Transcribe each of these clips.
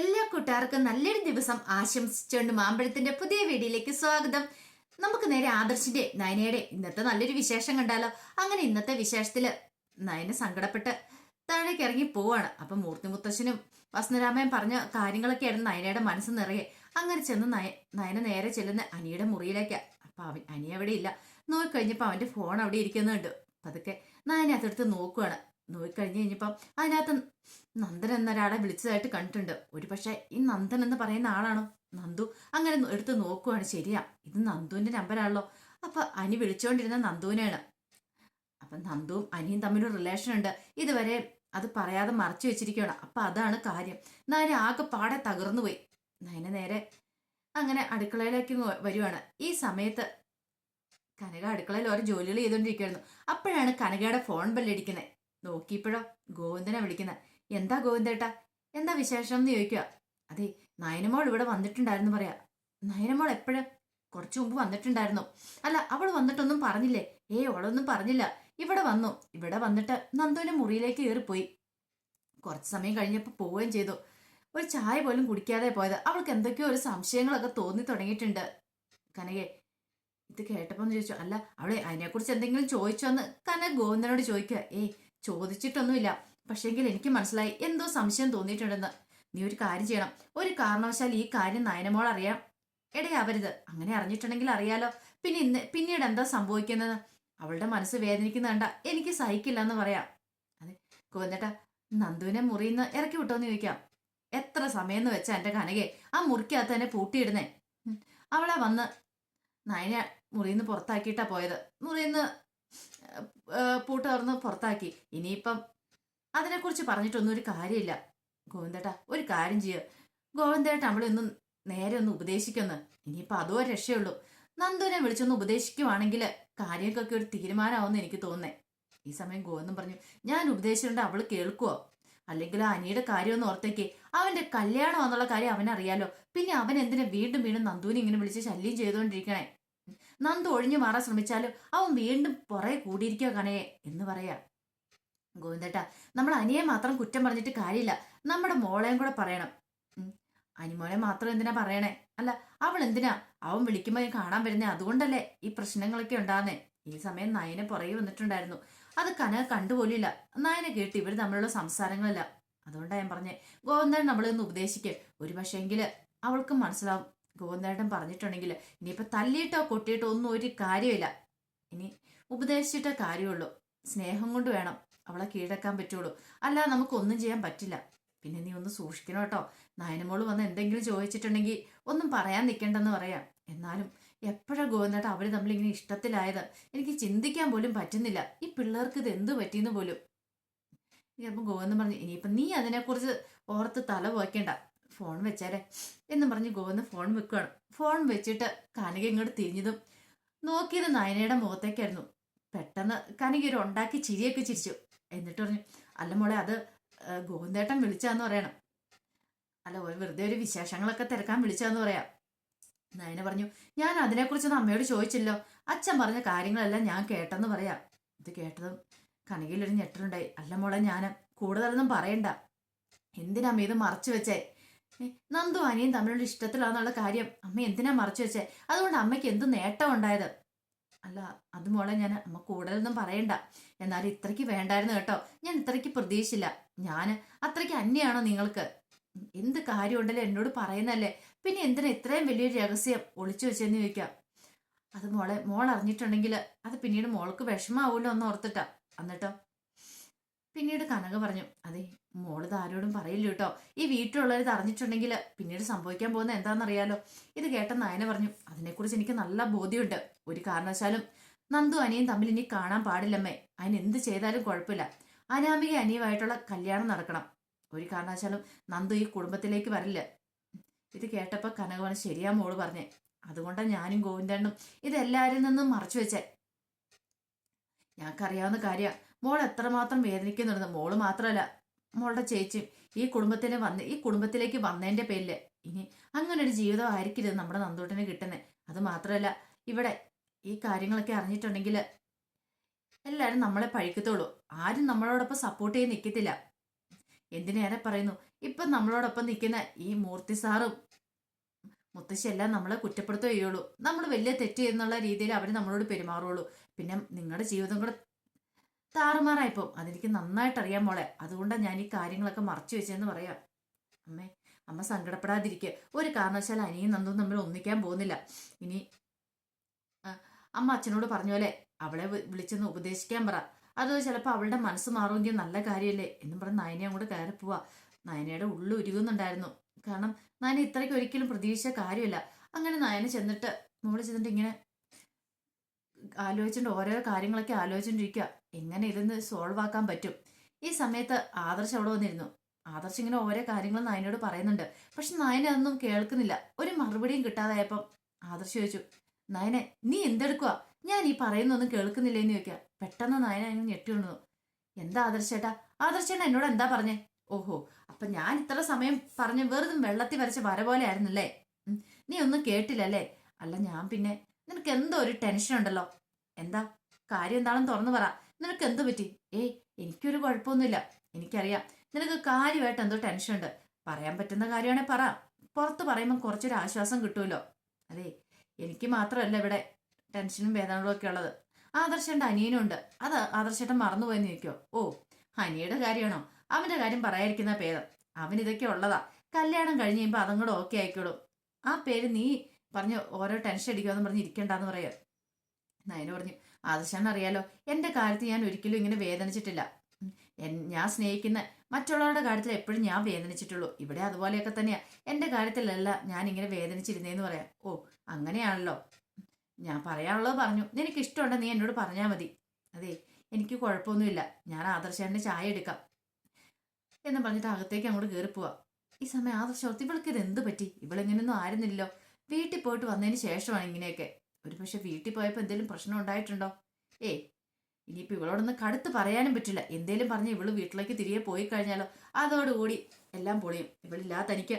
എല്ലാ കൂട്ടുകാർക്കും നല്ലൊരു ദിവസം ആശംസിച്ചുകൊണ്ട് മാമ്പഴത്തിന്റെ പുതിയ വീഡിയോയിലേക്ക് സ്വാഗതം. നമുക്ക് നേരെ ആദർശിന്റെ നയനയുടെ ഇന്നത്തെ നല്ലൊരു വിശേഷം കണ്ടാലോ? അങ്ങനെ ഇന്നത്തെ വിശേഷത്തിൽ നയന സങ്കടപ്പെട്ട് താഴേക്ക് ഇറങ്ങി പോവാണ്. അപ്പൊ മൂർത്തി മുത്തശ്ശനും വസന്തരാമയും പറഞ്ഞ കാര്യങ്ങളൊക്കെയായിരുന്നു നയനയുടെ മനസ്സ് നിറയെ. അങ്ങനെ ചെന്ന് നയ നയന നേരെ ചെല്ലുന്ന അനിയുടെ മുറിയിലേക്ക്. അപ്പൊ അവൻ അനി അവിടെ ഇല്ല. നോക്കിക്കഴിഞ്ഞപ്പോ അവന്റെ ഫോൺ അവിടെ ഇരിക്കുന്നുണ്ട്. അതൊക്കെ നയന അതെടുത്ത് നോക്കുവാണ്. നോക്കിക്കഴിഞ്ഞ് കഴിഞ്ഞപ്പം അതിനകത്ത് നന്ദൻ എന്നൊരാളെ വിളിച്ചതായിട്ട് കണ്ടിട്ടുണ്ട്. ഒരു പക്ഷേ ഈ നന്ദൻ എന്ന് പറയുന്ന ആളാണോ? നന്ദു അങ്ങനെ എടുത്ത് നോക്കുവാണ്. ശരിയാ ഇത് നന്ദുവിന്റെ നമ്പരാണല്ലോ. അപ്പൊ അനി വിളിച്ചുകൊണ്ടിരുന്ന നന്ദുവിനെയാണ്. അപ്പൊ നന്ദുവും അനിയും തമ്മിലൊരു റിലേഷൻ ഉണ്ട് ഇതുവരെ അത് പറയാതെ മറച്ചു വെച്ചിരിക്കുകയാണ്. അപ്പൊ അതാണ് കാര്യം. നയന ആകെ പാടെ തകർന്നു പോയി നയന നേരെ അങ്ങനെ അടുക്കളയിലേക്ക് വരുവാണ്. ഈ സമയത്ത് കനക അടുക്കളയിൽ ഓരോ ജോലികൾ ചെയ്തുകൊണ്ടിരിക്കുകയായിരുന്നു. അപ്പോഴാണ് കനകയുടെ ഫോൺ ബെല്ലടിക്കുന്നത്. നോക്കിയപ്പോഴോ ഗോവിന്ദനെ വിളിക്കുന്ന. എന്താ ഗോവിന്ദേട്ടാ? എന്താ വിശേഷം എന്ന് ചോദിക്കുക. അതെ നയനമോൾ ഇവിടെ വന്നിട്ടുണ്ടായിരുന്നു പറയാ. നയനമോൾ എപ്പോഴും? കുറച്ചു മുമ്പ് വന്നിട്ടുണ്ടായിരുന്നു. അല്ല അവൾ വന്നിട്ടൊന്നും പറഞ്ഞില്ലേ? ഏ അവളൊന്നും പറഞ്ഞില്ല. ഇവിടെ വന്നു. ഇവിടെ വന്നിട്ട് നന്ദുവിന്റെ മുറിയിലേക്ക് കയറിപ്പോയി. കുറച്ച് സമയം കഴിഞ്ഞപ്പോൾ പോവുകയും ചെയ്തു. ഒരു ചായ പോലും കുടിക്കാതെ പോയത്. അവൾക്ക് എന്തൊക്കെയോ ഒരു സംശയങ്ങളൊക്കെ തോന്നി തുടങ്ങിയിട്ടുണ്ട്. കനകെ ഇത് കേട്ടപ്പോൾ ചോദിച്ചു. അല്ല അവളെ അതിനെക്കുറിച്ച് എന്തെങ്കിലും ചോദിച്ചോന്ന് കനക ഗോവിന്ദനോട് ചോദിക്കുക. ഏയ് ചോദിച്ചിട്ടൊന്നുമില്ല. പക്ഷേങ്കിൽ എനിക്ക് മനസ്സിലായി എന്തോ സംശയം തോന്നിയിട്ടുണ്ടെന്ന്. നീ ഒരു കാര്യം ചെയ്യണം. ഒരു കാരണവശാൽ ഈ കാര്യം നയനമോൾ അറിയാം. ഇടയാവരുത് അങ്ങനെ അറിഞ്ഞിട്ടുണ്ടെങ്കിൽ അറിയാലോ. പിന്നെ ഇന്ന് പിന്നീട് എന്താ സംഭവിക്കുന്നത് അവളുടെ മനസ്സ് വേദനിക്കുന്ന കണ്ട എനിക്ക് സഹിക്കില്ല എന്ന് പറയാം. അതെ കൊന്നിട്ട നന്ദുവിനെ മുറിയിന്ന് ഇറക്കി വിട്ടോന്ന് ചോദിക്കാം. എത്ര സമയം എന്ന് വെച്ചാ എന്റെ കനകെ ആ മുറിക്കകത്ത് തന്നെ പൂട്ടിയിടുന്നേ. അവളെ വന്ന് നയന മുറിയിന്ന് പുറത്താക്കിയിട്ടാ പോയത്. മുറിയിന്ന് പൂട്ട് പുറത്താക്കി. ഇനിയിപ്പം അതിനെക്കുറിച്ച് പറഞ്ഞിട്ടൊന്നും ഒരു കാര്യമില്ല. ഗോവിന്ദേട്ടാ ഒരു കാര്യം ചെയ്യുക ഗോവിന്ദേട്ട അവളെ ഒന്ന് നേരെ ഒന്ന് ഉപദേശിക്കുന്നു. ഇനിയിപ്പോൾ അതോ രക്ഷയുള്ളൂ. നന്ദുവിനെ വിളിച്ചൊന്ന് ഉപദേശിക്കുവാണെങ്കിൽ കാര്യങ്ങൾക്കൊക്കെ ഒരു തീരുമാനമാവുമെന്ന് എനിക്ക് തോന്നുന്നേ. ഈ സമയം ഗോവിന്ദൻ പറഞ്ഞു ഞാൻ ഉപദേശിച്ചിട്ടുണ്ട് അവൾ കേൾക്കുവോ? അല്ലെങ്കിൽ ആ അനിയുടെ കാര്യം ഒന്ന് ഓർത്തേക്ക്. അവന്റെ കല്യാണം എന്നുള്ള കാര്യം അവനറിയാലോ. പിന്നെ അവൻ എന്തിനാ വീണ്ടും വീണ്ടും നന്ദുവിനെ ഇങ്ങനെ വിളിച്ച് ശല്യം ചെയ്തുകൊണ്ടിരിക്കണേ? നന്ദു ഒഴിഞ്ഞു മാറാൻ ശ്രമിച്ചാലും അവൻ വീണ്ടും പുറകെ കൂടിയിരിക്കുക കണയെ എന്ന് പറയാ. ഗോവിന്ദേട്ടാ നമ്മൾ അനിയെ മാത്രം കുറ്റം പറഞ്ഞിട്ട് കാര്യമില്ല. നമ്മുടെ മോളെയും കൂടെ പറയണം. അനിമോളെ മാത്രം എന്തിനാ പറയണേ? അല്ല അവൾ എന്തിനാ? അവൻ വിളിക്കുമ്പോൾ കാണാൻ വരുന്നേ അതുകൊണ്ടല്ലേ ഈ പ്രശ്നങ്ങളൊക്കെ ഉണ്ടാകുന്നേ ഈ സമയം നയനെ പുറകെ വന്നിട്ടുണ്ടായിരുന്നു. അത് കന കണ്ടുപോലില്ല നയനെ കേട്ട് ഇവർ തമ്മിലുള്ള സംസാരങ്ങളല്ല. അതുകൊണ്ടാ ഞാൻ പറഞ്ഞേ ഗോവിന്ദൻ നമ്മളെ ഒന്ന് ഉപദേശിക്ക്. ഒരു പക്ഷേങ്കിൽ അവൾക്ക് മനസ്സിലാവും. ഗോവിന്ദേട്ടൻ പറഞ്ഞിട്ടുണ്ടെങ്കിൽ ഇനിയിപ്പോൾ തല്ലിയിട്ടോ കൊട്ടിയിട്ടോ ഒന്നും ഒരു കാര്യമില്ല. ഇനി ഉപദേശിച്ചിട്ടേ കാര്യമുള്ളൂ. സ്നേഹം കൊണ്ട് വേണം അവളെ കീഴടക്കാൻ പറ്റുള്ളൂ. അല്ല നമുക്കൊന്നും ചെയ്യാൻ പറ്റില്ല. പിന്നെ നീ ഒന്ന് സൂക്ഷിക്കണം കേട്ടോ. നയനമോൾ വന്ന് എന്തെങ്കിലും ചോദിച്ചിട്ടുണ്ടെങ്കിൽ ഒന്നും പറയാൻ നിൽക്കണ്ടെന്ന് പറയാം. എന്നാലും എപ്പോഴാ ഗോവിന്ദേട്ട അവർ തമ്മിലിങ്ങനെ ഇഷ്ടത്തിലായത്? എനിക്ക് ചിന്തിക്കാൻ പോലും പറ്റുന്നില്ല. ഈ പിള്ളേർക്ക് ഇത് എന്ത് പറ്റിയെന്ന് പോലും. അപ്പം ഗോവിന്ദൻ പറഞ്ഞു ഇനിയിപ്പം നീ അതിനെക്കുറിച്ച് ഓർത്ത് തല പോയ്ക്കണ്ട ഫോൺ വെച്ചാലേ എന്ന് പറഞ്ഞ് ഗോവിന്ദൻ ഫോൺ വെക്കുകയാണ് ഫോൺ വെച്ചിട്ട് കനക ഇങ്ങോട്ട് തിരിഞ്ഞതും നോക്കിയത് നയനയുടെ മുഖത്തേക്കായിരുന്നു. പെട്ടെന്ന് കനക ഒരു ഉണ്ടാക്കി ചിരിയൊക്കെ ചിരിച്ചു. എന്നിട്ട് പറഞ്ഞു അല്ല മോളെ അത് ഗോവിന്ദേട്ടൻ വിളിച്ചാന്ന് പറയണം. അല്ല ഒരു വെറുതെ ഒരു വിശേഷങ്ങളൊക്കെ തിരക്കാൻ വിളിച്ചാന്ന് പറയാം. നയന പറഞ്ഞു ഞാൻ അതിനെക്കുറിച്ചൊന്നും അമ്മയോട് ചോദിച്ചില്ലോ അച്ഛൻ പറഞ്ഞ കാര്യങ്ങളെല്ലാം ഞാൻ കേട്ടെന്ന് പറയാം. ഇത് കേട്ടതും കനകയിലൊരു ഞെട്ടലുണ്ടായി. അല്ല മോളെ ഞാൻ കൂടുതലൊന്നും പറയണ്ട. എന്തിനാ അമ്മ ഇത് മറച്ചു വെച്ചേ? നന്ദു അനിയും തമ്മിലുള്ള ഇഷ്ടത്തിലാന്നുള്ള കാര്യം അമ്മ എന്തിനാ മറച്ചു വെച്ചേ? അതുകൊണ്ട് അമ്മയ്ക്ക് എന്ത് നേട്ടം ഉണ്ടായത്? അല്ല അത് മോളെ ഞാൻ അമ്മ കൂടുതലൊന്നും പറയണ്ട. എന്നാലും ഇത്രയ്ക്ക് വേണ്ടായിരുന്നു കേട്ടോ. ഞാൻ ഇത്രയ്ക്ക് പ്രതീക്ഷിച്ചില്ല. ഞാൻ അത്രയ്ക്ക് അന്യാണോ നിങ്ങൾക്ക്? എന്ത് കാര്യമുണ്ടല്ലോ എന്നോട് പറയുന്നല്ലേ? പിന്നെ എന്തിനാ ഇത്രയും വലിയൊരു രഹസ്യം ഒളിച്ചു വെച്ചെന്ന് ചോദിക്കാം? അത് മോളെ മോൾ അറിഞ്ഞിട്ടുണ്ടെങ്കിൽ അത് പിന്നീട് മോൾക്ക് വിഷമാവൂല്ലോ എന്ന് ഓർത്തിട്ടാ. എന്നിട്ടോ? പിന്നീട് കനക പറഞ്ഞു അതെ മോളിത് ആരോടും പറയില്ല കേട്ടോ. ഈ വീട്ടിലുള്ളവർ അറിഞ്ഞിട്ടുണ്ടെങ്കിൽ പിന്നീട് സംഭവിക്കാൻ പോകുന്ന എന്താണെന്നറിയാലോ. ഇത് കേട്ട നയന പറഞ്ഞു അതിനെക്കുറിച്ച് എനിക്ക് നല്ല ബോധ്യമുണ്ട്. ഒരു കാരണവശാലും നന്ദു അനിയും തമ്മിൽ ഇനി കാണാൻ പാടില്ലമ്മേ. അതിന് എന്ത് ചെയ്താലും കുഴപ്പമില്ല. അനാമിക അനിയുമായിട്ടുള്ള കല്യാണം നടക്കണം. ഒരു കാരണവശാലും നന്ദു ഈ കുടുംബത്തിലേക്ക് വരില്ല. ഇത് കേട്ടപ്പോൾ കനകവന് ശരിയാ മോൾ പറഞ്ഞേ. അതുകൊണ്ടാണ് ഞാനും ഗോവിന്ദണ്ണും ഇതെല്ലാവരിൽ നിന്നും മറച്ചു വെച്ചേ. ഞങ്ങൾക്കറിയാവുന്ന കാര്യ മോൾ എത്രമാത്രം വേദനിക്കുന്നുണ്ടെന്ന് മോൾ മാത്രമല്ല മോളുടെ ചേച്ചിയും ഈ കുടുംബത്തിന് വന്ന് ഈ കുടുംബത്തിലേക്ക് വന്നതിന്റെ പേരിൽ ഇനി അങ്ങനെ ഒരു ജീവിതം ആയിരിക്കരുത് നമ്മുടെ നന്ദൂട്ടിന് കിട്ടുന്നത് അത് മാത്രമല്ല ഇവിടെ ഈ കാര്യങ്ങളൊക്കെ അറിഞ്ഞിട്ടുണ്ടെങ്കിൽ എല്ലാവരും നമ്മളെ പഴിക്കത്തുള്ളൂ ആരും നമ്മളോടൊപ്പം സപ്പോർട്ട് ചെയ്ത് നിൽക്കത്തില്ല എന്തിനേറെ പറയുന്നു? ഇപ്പം നമ്മളോടൊപ്പം നിൽക്കുന്ന ഈ മൂർത്തി സാറും മുത്തശ്ശിയെല്ലാം നമ്മളെ കുറ്റപ്പെടുത്തുകയുള്ളൂ നമ്മൾ വലിയ തെറ്റ് എന്നുള്ള രീതിയിൽ അവർ നമ്മളോട് പെരുമാറുള്ളൂ പിന്നെ നിങ്ങളുടെ ജീവിതം കൂടെ താറുമാറായിപ്പോൾ അതെനിക്ക് നന്നായിട്ട് അറിയാൻ മോളെ. അതുകൊണ്ടാണ് ഞാൻ ഈ കാര്യങ്ങളൊക്കെ മറച്ചു വെച്ചതെന്ന് പറയാം. അമ്മേ അമ്മ സങ്കടപ്പെടാതിരിക്കുക ഒരു കാരണവശാൽ അനിയും നന്ദും തമ്മിൽ ഒന്നിക്കാൻ പോകുന്നില്ല. ഇനി അമ്മ അച്ഛനോട് പറഞ്ഞ പോലെ അവളെ വിളിച്ചൊന്ന് ഉപദേശിക്കാൻ പറ. അത് ചിലപ്പോൾ അവളുടെ മനസ്സ് മാറുമെങ്കിൽ നല്ല കാര്യമല്ലേ എന്നും പറഞ്ഞ് നയനെ അങ്ങോട്ട് കയറി പോവാ. നയനയുടെ ഉള്ളു ഉരുകുന്നുണ്ടായിരുന്നു. കാരണം നയന ഇത്രയ്ക്ക് ഒരിക്കലും പ്രതീക്ഷിച്ച കാര്യമില്ല. അങ്ങനെ നയന ചെന്നിട്ട് മോൾ ചെന്നിട്ട് ഇങ്ങനെ ആലോചിച്ചിട്ട് ഓരോ കാര്യങ്ങളൊക്കെ ആലോചിച്ചോണ്ടിരിക്കുക എങ്ങനെ ഇതൊന്ന് സോൾവ് ആക്കാൻ പറ്റും? ഈ സമയത്ത് ആദർശ് അവിടെ വന്നിരുന്നു. ആദർശ് ഇങ്ങനെ ഓരോ കാര്യങ്ങൾ നായനോട് പറയുന്നുണ്ട്. പക്ഷെ നായന അതൊന്നും കേൾക്കുന്നില്ല. ഒരു മറുപടിയും കിട്ടാതായപ്പം ആദർശ് ചോദിച്ചു നായനെ നീ എന്തെടുക്കുക ഞാൻ ഈ പറയുന്നൊന്നും കേൾക്കുന്നില്ലേന്ന് ചോദിക്കുക പെട്ടെന്ന് നായന അങ്ങ് ഞെട്ടി കൊണ്ടു എന്താ ആദർശേട്ടാ ആദർശേട്ടാ എന്നോട് എന്താ പറഞ്ഞേ? ഓഹോ അപ്പൊ ഞാൻ ഇത്ര സമയം പറഞ്ഞ വെറുതെ വെള്ളത്തിൽ വരച്ച വര പോലെ ആയിരുന്നല്ലേ? നീ ഒന്നും കേട്ടില്ലല്ലേ? അല്ല ഞാൻ പിന്നെ നിനക്ക് എന്തോ ഒരു ടെൻഷൻ ഉണ്ടല്ലോ. എന്താ? കാര്യം എന്താണെന്ന് തുറന്നു പറ. നിനക്ക് എന്തു പറ്റി? ഏയ് എനിക്കൊരു കുഴപ്പമൊന്നുമില്ല. എനിക്കറിയാം. നിനക്ക് കാര്യമായിട്ട് എന്തോ ടെൻഷൻ ഉണ്ട് പറയാൻ പറ്റുന്ന കാര്യമാണെ പറ. പുറത്ത് പറയുമ്പോൾ കുറച്ചൊരു ആശ്വാസം കിട്ടുമല്ലോ. അതെ എനിക്ക് മാത്രമല്ല ഇവിടെ ടെൻഷനും വേദനകളും ഒക്കെ ഉള്ളത്. ആദർശന്റെ അനിയനും ഉണ്ട്. അത് ആദർശേട്ടൻ മറന്നുപോയെന്ന് ചോദിക്കോ ഓ അനിയുടെ കാര്യമാണോ? അവന്റെ കാര്യം പറയാതിരിക്കുന്ന പേര് അവൻ ഇതൊക്കെ ഉള്ളതാ. കല്യാണം കഴിഞ്ഞ് കഴിയുമ്പോൾ അതും കൂടെ ഓക്കെ ആയിക്കോളും. ആ പേര് നീ പറഞ്ഞ് ഓരോ ടെൻഷൻ അടിക്കുമെന്ന് പറഞ്ഞ് ഇരിക്കണ്ടെന്ന് പറയാ. നയന പറഞ്ഞു ആദർശാണ് അറിയാലോ എന്റെ കാര്യത്തിൽ ഞാൻ ഒരിക്കലും ഇങ്ങനെ വേദനിച്ചിട്ടില്ല. ഞാൻ സ്നേഹിക്കുന്ന മറ്റുള്ളവരുടെ കാര്യത്തിൽ എപ്പോഴും ഞാൻ വേദനിച്ചിട്ടുള്ളൂ. ഇവിടെ അതുപോലെയൊക്കെ തന്നെയാ. എന്റെ കാര്യത്തിലല്ല ഞാൻ ഇങ്ങനെ വേദനിച്ചിരുന്നേന്ന് പറയാം. ഓ അങ്ങനെയാണല്ലോ. ഞാൻ പറയാനുള്ളത് പറഞ്ഞു. നിനക്ക് ഇഷ്ടമുണ്ട് നീ എന്നോട് പറഞ്ഞാൽ മതി. അതെ എനിക്ക് കുഴപ്പമൊന്നുമില്ല. ഞാൻ ആദർശേട്ടന്റെ ചായ എടുക്കാം. എന്ന് പറഞ്ഞിട്ട് അകത്തേക്ക് അങ്ങോട്ട് കയറി പോവാ. ഈ സമയം ആദർശ ഓർത്ത് ഇവൾക്ക് ഇത് എന്ത് പറ്റി ഇവളിങ്ങനെയൊന്നും ആയിരുന്നില്ലല്ലോ. വീട്ടിൽ പോയിട്ട് വന്നതിന് ശേഷമാണ് ഇങ്ങനെയൊക്കെ. ഒരു പക്ഷെ വീട്ടിൽ പോയപ്പോൾ എന്തെങ്കിലും പ്രശ്നം ഉണ്ടായിട്ടുണ്ടോ? ഏ ഇനിയിപ്പോൾ ഇവളോടൊന്ന് കടുത്ത് പറയാനും പറ്റില്ല. എന്തേലും പറഞ്ഞ് ഇവൾ വീട്ടിലേക്ക് തിരികെ പോയി കഴിഞ്ഞാലോ അതോടുകൂടി എല്ലാം പൊളിയും. ഇവളില്ലാതെ തനിക്ക്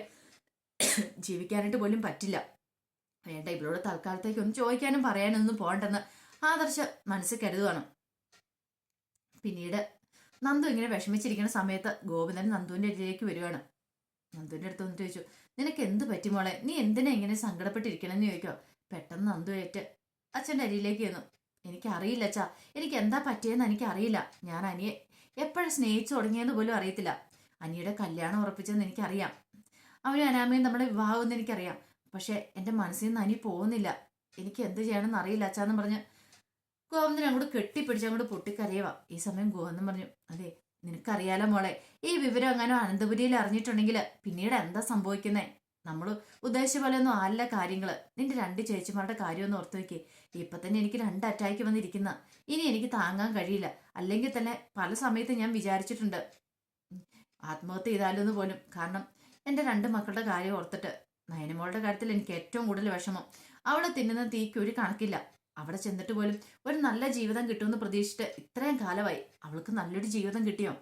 ജീവിക്കാനായിട്ട് പോലും പറ്റില്ല. വേണ്ട ഇവളോട് തൽക്കാലത്തേക്ക് ഒന്ന് ചോദിക്കാനും പറയാനൊന്നും പോകണ്ടെന്ന് ആദർശ മനസ്സിൽ കരുതുവാണ്. പിന്നീട് നന്ദു ഇങ്ങനെ വിഷമിച്ചിരിക്കുന്ന സമയത്ത് ഗോവിന്ദൻ നന്ദുവിന്റെ അടുത്തേക്ക് വരുവാണ്. നന്ദുവിന്റെ അടുത്ത് വന്നിട്ട് ചോദിച്ചു നിനക്ക് എന്ത് പറ്റി മോളെ? നീ എന്തിനാ ഇങ്ങനെ സങ്കടപ്പെട്ടിരിക്കണമെന്ന് ചോദിക്കോ പെട്ടെന്ന് നന്ദുവേറ്റ് അച്ഛന്റെ അരിയിലേക്ക് ചെന്നു. എനിക്കറിയില്ല അച്ഛാ. എനിക്ക് എന്താ പറ്റിയെന്ന് എനിക്കറിയില്ല. ഞാൻ അനിയെ എപ്പോഴും സ്നേഹിച്ചു തുടങ്ങിയെന്ന് പോലും അറിയത്തില്ല. അനിയുടെ കല്യാണം ഉറപ്പിച്ചെന്ന് എനിക്കറിയാം. അവനും അനാമയും നമ്മുടെ വിവാഹമെന്ന് എനിക്കറിയാം. പക്ഷെ എന്റെ മനസ്സിൽ നിന്ന് അനി പോകുന്നില്ല. എനിക്ക് എന്ത് ചെയ്യണമെന്ന് അറിയില്ല അച്ഛാന്ന് പറഞ്ഞ് ഗോവിന്ദൻ അങ്ങോട്ട് കെട്ടിപ്പിടിച്ച് അങ്ങോട്ട് പൊട്ടിക്കറിയവാ ഈ സമയം ഗോവിന്ദൻ പറഞ്ഞു അതെ നിനക്കറിയാലോ മോളെ. ഈ വിവരം അങ്ങനെ അനന്തപുരിയിൽ അറിഞ്ഞിട്ടുണ്ടെങ്കിൽ പിന്നീട് എന്താ സംഭവിക്കുന്നേ? നമ്മൾ ഉദ്ദേശിച്ച പോലെ ഒന്നും അല്ല കാര്യങ്ങൾ നിന്റെ രണ്ട് ചേച്ചിമാരുടെ കാര്യമൊന്നും ഓർത്ത് വെക്കേ ഇപ്പൊ തന്നെ എനിക്ക് രണ്ട് അറ്റാക്ക് വന്നിരിക്കുന്ന. ഇനി എനിക്ക് താങ്ങാൻ കഴിയില്ല. അല്ലെങ്കിൽ തന്നെ പല സമയത്ത് ഞാൻ വിചാരിച്ചിട്ടുണ്ട്. ആത്മഹത്യ ചെയ്താലോന്ന് പോലും. കാരണം എന്റെ രണ്ട് മക്കളുടെ കാര്യം ഓർത്തിട്ട് നയനമോളുടെ കാര്യത്തിൽ എനിക്ക് ഏറ്റവും കൂടുതൽ വിഷമം. അവളെ തിന്നുന്ന തീക്ക് ഒരു കണക്കില്ല. അവിടെ ചെന്നിട്ട് പോലും ഒരു നല്ല ജീവിതം കിട്ടുമെന്ന് പ്രതീക്ഷിച്ചിട്ട് ഇത്രയും കാലമായി അവൾക്ക് നല്ലൊരു ജീവിതം കിട്ടിയോ?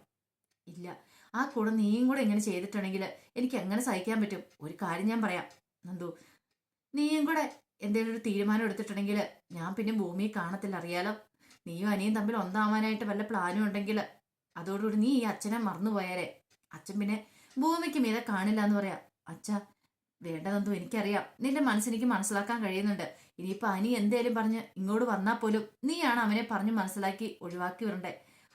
ഇല്ല. ആ കൂടെ നീയും കൂടെ ഇങ്ങനെ ചെയ്തിട്ടുണ്ടെങ്കിൽ എനിക്ക് എങ്ങനെ സഹിക്കാൻ പറ്റും? ഒരു കാര്യം ഞാൻ പറയാം. നന്ദു നീയും കൂടെ എന്തെങ്കിലും ഒരു തീരുമാനം എടുത്തിട്ടുണ്ടെങ്കിൽ ഞാൻ പിന്നെ ഭൂമിയെ കാണത്തില്ല അറിയാലോ? നീയും അനിയും തമ്മിൽ ഒന്നാവാനായിട്ട് വല്ല പ്ലാനും ഉണ്ടെങ്കിൽ അതോടുകൂടി നീ ഈ അച്ഛനെ മറന്നുപോയാലേ? അച്ഛൻ പിന്നെ ഭൂമിക്ക് മീതെ കാണില്ല എന്ന് പറയാം. അച്ഛ വേണ്ടതെന്തോ എനിക്കറിയാം. നിന്റെ മനസ്സെനിക്ക് മനസ്സിലാക്കാൻ കഴിയുന്നുണ്ട്. ഇനിയിപ്പോ അനി എന്തേലും പറഞ്ഞ് ഇങ്ങോട്ട് വന്നാൽ പോലും നീയാണ് അവനെ പറഞ്ഞ് മനസ്സിലാക്കി ഒഴിവാക്കി വരണ്ടേ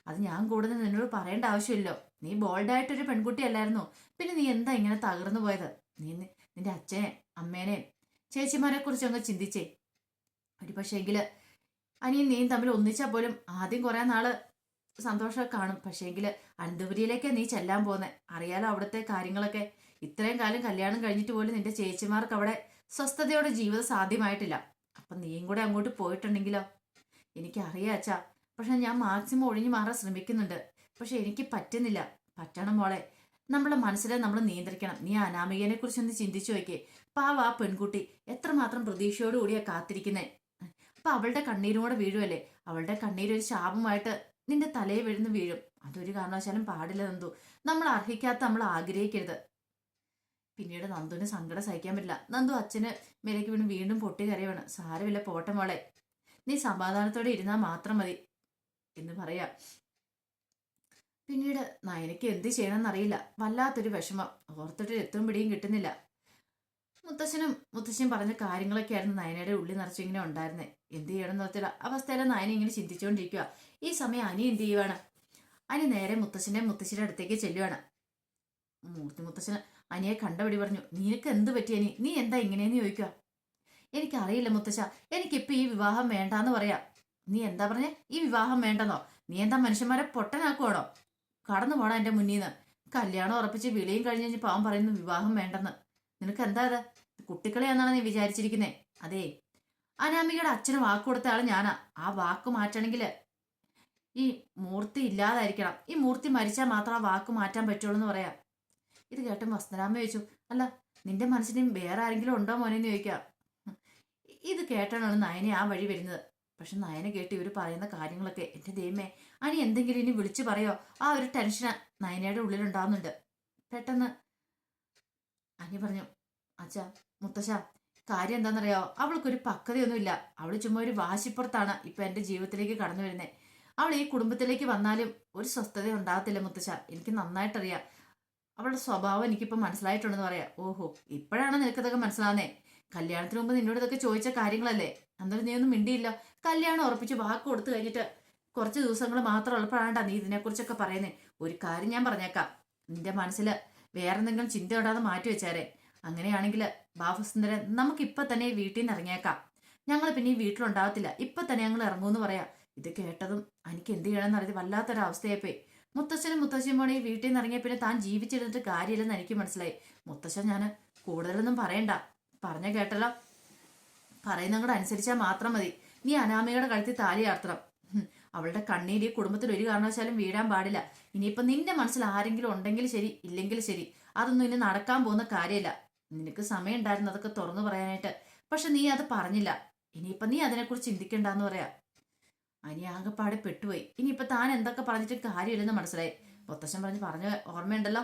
അത് ഞാൻ കൂടുതൽ നിന്നോട് പറയേണ്ട ആവശ്യമില്ലല്ലോ. നീ ബോൾഡായിട്ടൊരു പെൺകുട്ടിയല്ലായിരുന്നോ പിന്നെ നീ എന്താ ഇങ്ങനെ തകർന്നു പോയത്? നീ നിന്റെ അച്ഛനെ അമ്മേനെ ചേച്ചിമാരെ കുറിച്ച് ചിന്തിച്ചേ. ഒരു പക്ഷേങ്കിൽ അനിയും നീയും തമ്മിൽ ഒന്നിച്ചാൽ പോലും ആദ്യം കുറെ നാൾ സന്തോഷമൊക്കെ കാണും. പക്ഷേങ്കിൽ അനന്തപുരിയിലേക്ക് നീ ചെല്ലാൻ പോകുന്നത് അറിയാലോ അവിടുത്തെ കാര്യങ്ങളൊക്കെ. ഇത്രയും കാലം കല്യാണം കഴിഞ്ഞിട്ട് പോലും നിന്റെ ചേച്ചിമാർക്ക് അവിടെ സ്വസ്ഥതയോടെ ജീവിതം സാധ്യമായിട്ടില്ല. അപ്പൊ നീയും കൂടെ അങ്ങോട്ട് പോയിട്ടുണ്ടെങ്കിലോ? എനിക്കറിയാച്ചാ പക്ഷെ ഞാൻ മാക്സിമം ഒഴിഞ്ഞു മാറാൻ ശ്രമിക്കുന്നുണ്ട്. പക്ഷെ എനിക്ക് പറ്റുന്നില്ല. പറ്റണം മോളെ. നമ്മളെ മനസ്സിലെ നമ്മൾ നിയന്ത്രിക്കണം. നീ അനാമികനെ കുറിച്ച് ഒന്ന് ചിന്തിച്ചു നോക്കിയേ. പാവ ആ പെൺകുട്ടി. എത്രമാത്രം പ്രതീക്ഷയോടുകൂടിയാ കാത്തിരിക്കുന്നേ. അപ്പൊ അവളുടെ കണ്ണീരും വീഴുമല്ലേ അവളുടെ കണ്ണീരൊരു ശാപമായിട്ട് നിന്റെ തലയെ വീഴുന്നു വീഴും. അതൊരു കാരണവശാലും പാടില്ല നന്ദു. നമ്മൾ അർഹിക്കാത്ത നമ്മൾ ആഗ്രഹിക്കരുത്. പിന്നീട് നന്ദുവിന് സങ്കടം സഹിക്കാൻ പറ്റില്ല. നന്ദു അച്ഛന് മേലേക്ക് വീണ് വീണ്ടും പൊട്ടി കരയാണ് സാരമില്ല പോട്ടെ മോളെ. നീ സമാധാനത്തോടെ ഇരുന്നാൽ മാത്രം മതി എന്ന് പറയാ. പിന്നീട് നയനയ്ക്ക് എന്ത് ചെയ്യണമെന്നറിയില്ല. വല്ലാത്തൊരു വിഷമം. ഓർത്തിട്ട് എത്തും പിടിയും കിട്ടുന്നില്ല. മുത്തശ്ശനും മുത്തശ്ശനും പറഞ്ഞ കാര്യങ്ങളൊക്കെയായിരുന്നു നയനയുടെ ഉള്ളിൽ നിറച്ചു ഇങ്ങനെ ഉണ്ടായിരുന്നത് എന്ത് ചെയ്യണം എന്ന് വെച്ചാൽ അവസ്ഥയിലെ നയന ഇങ്ങനെ ചിന്തിച്ചുകൊണ്ടിരിക്കുക ഈ സമയം അനി എന്ത് ചെയ്യുവാണ്? അനി നേരെ മുത്തശ്ശന്റെ മുത്തശ്ശിയുടെ അടുത്തേക്ക് ചെല്ലുവാണ്. മൂർത്തി മുത്തശ്ശന് അനിയെ കണ്ടപടി പറഞ്ഞു നിനക്ക് എന്ത് പറ്റി അനി? നീ എന്താ ഇങ്ങനെയെന്ന് ചോദിക്കുക എനിക്കറിയില്ല മുത്തശ്ശ. എനിക്കിപ്പോ ഈ വിവാഹം വേണ്ടാന്ന് പറയാം. നീ എന്താ പറഞ്ഞേ? ഈ വിവാഹം വേണ്ടെന്നോ? നീ എന്താ മനുഷ്യന്മാരെ പൊട്ടനാക്കുവാണോ? കടന്നു പോണ എന്റെ മുന്നിൽ നിന്ന് കല്യാണം ഉറപ്പിച്ച് വിളിയും കഴിഞ്ഞ് പാവം പറയുന്നു വിവാഹം വേണ്ടെന്ന്. നിനക്ക് എന്താ അത്? കുട്ടികളെയാന്നാണ് നീ വിചാരിച്ചിരിക്കുന്നേ. അതെ. അനാമികയുടെ അച്ഛന് വാക്ക് കൊടുത്ത ആൾ ഞാനാ. ആ വാക്ക് മാറ്റണമെങ്കിൽ ഈ മൂർത്തി ഇല്ലാതായിരിക്കണം. ഈ മൂർത്തി മരിച്ചാൽ മാത്രം ആ വാക്ക് മാറ്റാൻ പറ്റുള്ളൂ എന്ന് പറയാം. ഇത് കേട്ടും വസ്ത്രരാമ ചോദിച്ചു അല്ല നിന്റെ മനസ്സിന് വേറെ ആരെങ്കിലും ഉണ്ടോ മോനെന്ന് ചോദിക്കാം. ഇത് കേട്ടാണ് നയനെ ആ വഴി വരുന്നത്. പക്ഷെ നയന കേട്ട് ഇവർ പറയുന്ന കാര്യങ്ങളൊക്കെ എന്റെ ദൈവമേ അനി എന്തെങ്കിലും ഇനി വിളിച്ചു പറയോ? ആ ഒരു ടെൻഷൻ നയനയുടെ ഉള്ളിലുണ്ടാവുന്നുണ്ട്. പെട്ടെന്ന് അനി പറഞ്ഞു അച്ഛാ മുത്തശ്ശ കാര്യം എന്താണെന്നറിയോ അവൾക്കൊരു പക്വതയൊന്നുമില്ല. അവൾ ചുമ്മാ ഒരു വാശിപ്പുറത്താണ് ഇപ്പൊ എന്റെ ജീവിതത്തിലേക്ക് കടന്നു വരുന്നത് അവൾ ഈ കുടുംബത്തിലേക്ക് വന്നാലും ഒരു സ്വസ്ഥത ഉണ്ടാകത്തില്ല മുത്തശ്ശ. എനിക്ക് നന്നായിട്ടറിയാം. അവളുടെ സ്വഭാവം എനിക്കിപ്പോ മനസ്സിലായിട്ടുണ്ടെന്ന് പറയാം. ഓഹോ ഇപ്പോഴാണ് നിനക്കതൊക്കെ മനസ്സിലാവുന്നേ. കല്യാണത്തിന് മുമ്പ് നിന്നോട് ഇതൊക്കെ ചോദിച്ച കാര്യങ്ങളല്ലേ? അന്നേരം നീ ഒന്നും മിണ്ടിയില്ല. കല്യാണം ഉറപ്പിച്ച് വാക്ക് കൊടുത്തു കഴിഞ്ഞിട്ട് കുറച്ച് ദിവസങ്ങൾ മാത്രം ഉള്ളപ്പോഴാണ്ടാ നീ ഇതിനെക്കുറിച്ചൊക്കെ പറയുന്നേ. ഒരു കാര്യം ഞാൻ പറഞ്ഞേക്കാം. നിന്റെ മനസ്സിൽ വേറെ എന്തെങ്കിലും ചിന്ത ഇടാതെ മാറ്റി വെച്ചാരെ. അങ്ങനെയാണെങ്കിൽ ബാബുസുന്ദരൻ നമുക്ക് തന്നെ ഈ വീട്ടിൽ നിന്ന് ഇറങ്ങിയേക്കാം. ഞങ്ങൾ പിന്നെ ഈ വീട്ടിലുണ്ടാവത്തില്ല. ഇപ്പൊ തന്നെ ഞങ്ങൾ ഇറങ്ങുമെന്ന് പറയാം. ഇത് കേട്ടതും എനിക്ക് എന്ത് ചെയ്യണമെന്ന് അറിയത് വല്ലാത്തൊരവസ്ഥയായിപ്പോയി. മുത്തശ്ശനും മുത്തശ്ശിയും പോണെ ഈ വീട്ടിൽ നിന്ന് ഇറങ്ങിയ പിന്നെ താൻ ജീവിച്ചിരുന്നിട്ട് കാര്യമില്ലെന്ന് എനിക്ക് മനസ്സിലായി. മുത്തശ്ശൻ ഞാൻ കൂടുതലൊന്നും പറയണ്ട. പറഞ്ഞ കേട്ടല്ലോ. പറയുന്ന കൂടെ അനുസരിച്ചാൽ മാത്രം മതി. നീ അനാമയുടെ കഴുത്തിൽ താലി ആർത്തണം. അവളുടെ കണ്ണീര് കുടുംബത്തിൽ ഒരു കാരണവശാലും വീഴാൻ പാടില്ല. ഇനിയിപ്പൊ നിന്റെ മനസ്സിൽ ആരെങ്കിലും ഉണ്ടെങ്കിൽ ശരി ഇല്ലെങ്കിൽ ശരി. അതൊന്നും ഇനി നടക്കാൻ പോകുന്ന കാര്യമില്ല നിനക്ക് സമയം ഉണ്ടായിരുന്നു അതൊക്കെ തുറന്നു പറയാനായിട്ട്. പക്ഷെ നീ അത് പറഞ്ഞില്ല. ഇനിയിപ്പൊ നീ അതിനെക്കുറിച്ച് ചിന്തിക്കണ്ടെന്ന് പറയാ. അനി ആകെപ്പാടെ പെട്ടുപോയി. ഇനിയിപ്പൊ താൻ എന്തൊക്കെ പറഞ്ഞിട്ട് കാര്യമില്ലെന്ന് മനസ്സിലായി. മുത്തശ്ശൻ പറഞ്ഞ് പറഞ്ഞ ഓർമ്മയുണ്ടല്ലോ?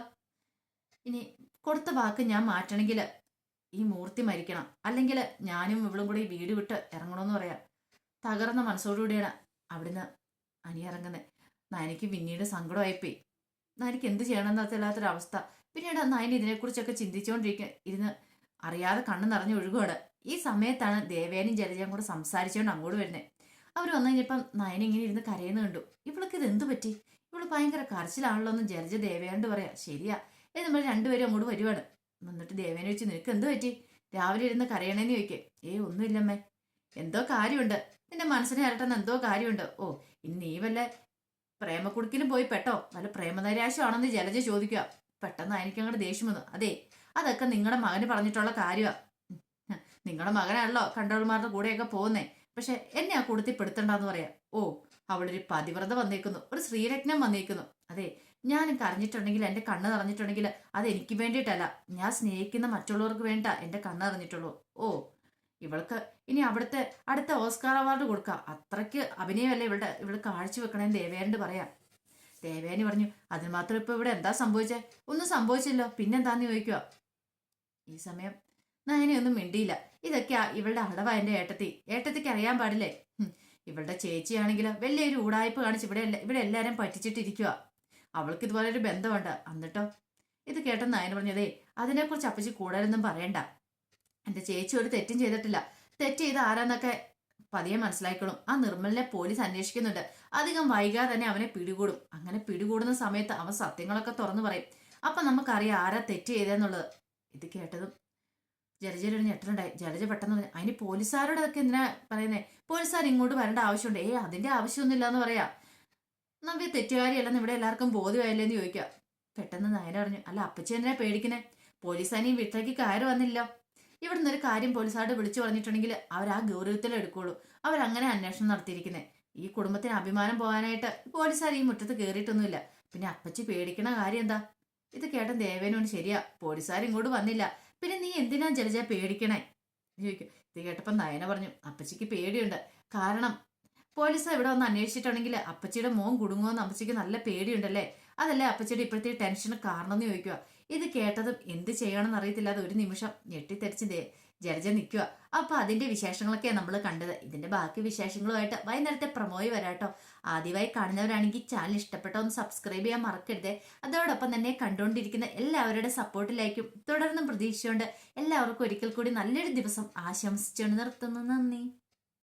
ഇനി കൊടുത്ത വാക്ക് ഞാൻ മാറ്റണമെങ്കിൽ ഈ മൂർത്തി മരിക്കണം. അല്ലെങ്കിൽ ഞാനും ഇവളും കൂടി വീട് വിട്ട് ഇറങ്ങണമെന്ന് പറയാം. തകർന്ന മനസ്സോടുകൂടിയാണ് അവിടുന്ന് അനി ഇറങ്ങുന്നത് നയനിക്ക് പിന്നീട് സങ്കടമായിപ്പോയി. നയനിക്ക് എന്ത് ചെയ്യണമെന്ന് അറിയാത്തൊരവസ്ഥ പിന്നീട് നയൻ ഇതിനെക്കുറിച്ചൊക്കെ ചിന്തിച്ചുകൊണ്ടിരിക്കുക ഇരുന്ന് അറിയാതെ കണ്ണു നിറഞ്ഞു ഒഴുകുകയാണ് ഈ സമയത്താണ് ദേവേനും ജലജയും കൂടെ സംസാരിച്ചുകൊണ്ട് അങ്ങോട്ട് വരുന്നത് അവർ വന്നു കഴിഞ്ഞപ്പം നയൻ ഇങ്ങനെ ഇരുന്ന് കരയുന്ന കണ്ടു. ഇവൾക്ക് ഇത് എന്തു പറ്റി? ഇവൾ ഭയങ്കര കരച്ചിലാണല്ലോ എന്ന് ജലജ ദേവേനോട് പറയാ. ശരിയാ. എന്ന് നമ്മൾ രണ്ടുപേരും അങ്ങോട്ട് വരുവാണ്. എന്നിട്ട് ദേവേനെ വെച്ച് നിനക്ക് എന്ത് പറ്റി? രാവിലെ ഇരുന്ന് കരയണേന്ന് ചോദിക്കേ. ഏ ഒന്നുമില്ലമ്മേ. എന്തോ കാര്യമുണ്ട്. നിന്റെ മനസ്സിനെ അരട്ടുന്ന എന്തോ കാര്യമുണ്ട്. ഓ ഇനി നീ വല്ല പ്രേമക്കുടുക്കിലും പോയി പെട്ടോ? വല്ല പ്രേമനൈരാശ്യമാണെന്ന് ജലജ ചോദിക്കുക. പെട്ടെന്ന് എനിക്ക് അങ്ങോട്ട് ദേഷ്യം വന്നു. അതെ അതൊക്കെ നിങ്ങളുടെ മകന് പറഞ്ഞിട്ടുള്ള കാര്യമാ നിങ്ങളുടെ മകനാണല്ലോ കണ്ടവൾമാരുടെ കൂടെയൊക്കെ പോകുന്നേ. പക്ഷെ എന്നെ ആ കൂടത്തിൽ പെടുത്തണ്ടെന്ന് പറയാ. ഓ അവളൊരു പതിവ്രത വന്നേക്കുന്നു. ഒരു ശ്രീരത്നം വന്നേക്കുന്നു. അതെ ഞാൻ കരഞ്ഞിട്ടുണ്ടെങ്കിൽ എന്റെ കണ്ണ് നിറഞ്ഞിട്ടുണ്ടെങ്കിൽ അത് എനിക്ക് വേണ്ടിയിട്ടല്ല. ഞാൻ സ്നേഹിക്കുന്ന മറ്റുള്ളവർക്ക് വേണ്ട എന്റെ കണ്ണ് നിറഞ്ഞിട്ടുള്ളൂ. ഓ ഇവൾക്ക് ഇനി അവിടുത്തെ അടുത്ത ഓസ്കാർ അവാർഡ് കൊടുക്കാം. അത്രയ്ക്ക് അഭിനയമല്ലേ ഇവളുടെ ഇവൾ കാഴ്ച വെക്കണേന്ന് ദേവേനോട് പറയാം. ദേവേനി പറഞ്ഞു അതിന് മാത്രം ഇപ്പൊ ഇവിടെ എന്താ സംഭവിച്ചേ? ഒന്നും സംഭവിച്ചില്ലോ പിന്നെന്താന്ന് ചോദിക്കുക ഈ സമയം നയനയൊന്നും മിണ്ടിയില്ല. ഇതൊക്കെ ഇവളുടെ അടവാ എന്റെ ഏട്ടത്തി. ഏട്ടത്തിക്ക് അറിയാൻ പാടില്ലേ? ഇവളുടെ ചേച്ചിയാണെങ്കിൽ വലിയൊരു ഊടായ്പ കാണിച്ച് ഇവിടെ ഇവിടെ എല്ലാരും പറ്റിച്ചിട്ടിരിക്കുക അവൾക്ക് ഇതുപോലെ ഒരു ബന്ധമുണ്ട്. എന്നിട്ടോ? ഇത് കേട്ട നായന പറഞ്ഞതേ അതിനെക്കുറിച്ച് അപ്പച്ചി കൂടുതലൊന്നും പറയണ്ട. എന്റെ ചേച്ചി ഒരു തെറ്റും ചെയ്തിട്ടില്ല. തെറ്റ് ചെയ്ത് ആരാന്നൊക്കെ പതിയെ മനസ്സിലാക്കണം ആ നിർമ്മലിനെ പോലീസ് അന്വേഷിക്കുന്നുണ്ട്. അധികം വൈകാതെ തന്നെ അവനെ പിടികൂടും. അങ്ങനെ പിടികൂടുന്ന സമയത്ത് അവൻ സത്യങ്ങളൊക്കെ തുറന്നു പറയും. അപ്പൊ നമുക്കറിയാം ആരാ തെറ്റ് ചെയ്തെന്നുള്ളത്. ഇത് കേട്ടതും ജലജയുടെ ഞെട്ടലുണ്ടായി. ജലജ പെട്ടെന്ന് പറഞ്ഞു അതിന് പോലീസുകാരോടൊക്കെ എന്തിനാ പറയുന്നേ? പോലീസുകാർ ഇങ്ങോട്ട് വരേണ്ട ആവശ്യമുണ്ട്. ഏ അതിന്റെ ആവശ്യമൊന്നുമില്ല എന്ന് പറയാ. നവ്യ തെറ്റുകാരിയല്ലെന്ന് ഇവിടെ എല്ലാവർക്കും ബോധ്യമായില്ലേ എന്ന് ചോദിക്കുക പെട്ടെന്ന് നയന പറഞ്ഞു അല്ല അപ്പച്ചി എന്തിനാ പേടിക്കണേ? പോലീസാനി വീട്ടിലേക്ക് കയറി വന്നില്ലോ ഇവിടുന്ന് ഒരു കാര്യം പോലീസുകാരോട് വിളിച്ചു പറഞ്ഞിട്ടുണ്ടെങ്കിൽ അവർ ആ ഗൗരവത്തിൽ എടുക്കുള്ളൂ. അവരങ്ങനെ അന്വേഷണം നടത്തിയിരിക്കുന്നത് ഈ കുടുംബത്തിന് അഭിമാനം പോകാനായിട്ട് പോലീസുകാർ ഈ മുറ്റത്ത് കയറിയിട്ടൊന്നുമില്ല. പിന്നെ അപ്പച്ചി പേടിക്കണ കാര്യം എന്താ? ഇത് കേട്ട ദേവേനോട് ശരിയാ. പോലീസുകാർ ഇങ്ങോട്ട് വന്നില്ല. പിന്നെ നീ എന്തിനാ ജലജ പേടിക്കണേ? ചോദിക്കും. ഇത് കേട്ടപ്പം നയന പറഞ്ഞു അപ്പച്ചിക്ക് പേടിയുണ്ട്. കാരണം പോലീസ് ഇവിടെ വന്ന് അന്വേഷിച്ചിട്ടുണ്ടെങ്കിൽ അപ്പച്ചിയുടെ മോൻ കുടുങ്ങുമെന്ന് അപ്പച്ചിക്ക് നല്ല പേടിയുണ്ടല്ലേ? അതല്ലേ അപ്പച്ചിയുടെ ഇപ്പോഴത്തെ ടെൻഷന് കാരണം എന്ന് ചോദിക്കുക ഇത് കേട്ടതും എന്ത് ചെയ്യണമെന്ന് അറിയത്തില്ലാതെ ഒരു നിമിഷം ഞെട്ടിത്തെറിച്ച് ജലജ നിൽക്കുക അപ്പൊ അതിന്റെ വിശേഷങ്ങളൊക്കെ നമ്മൾ കണ്ടത്. ഇതിന്റെ ബാക്കി വിശേഷങ്ങളുമായിട്ട് വൈകുന്നേരത്തെ പ്രമോയി വരാട്ടോ. ആദ്യമായി കാണുന്നവരാണെങ്കിൽ ചാനൽ ഇഷ്ടപ്പെട്ടോ ഒന്ന് സബ്സ്ക്രൈബ് ചെയ്യാൻ മറക്കരുത്. അതോടൊപ്പം തന്നെ കണ്ടുകൊണ്ടിരിക്കുന്ന എല്ലാവരുടെ സപ്പോർട്ടിലായിരിക്കും തുടർന്നും പ്രതീക്ഷിച്ചുകൊണ്ട് എല്ലാവർക്കും ഒരിക്കൽ കൂടി നല്ലൊരു ദിവസം ആശംസിച്ചുകൊണ്ട് നിർത്തുന്നു. നന്ദി.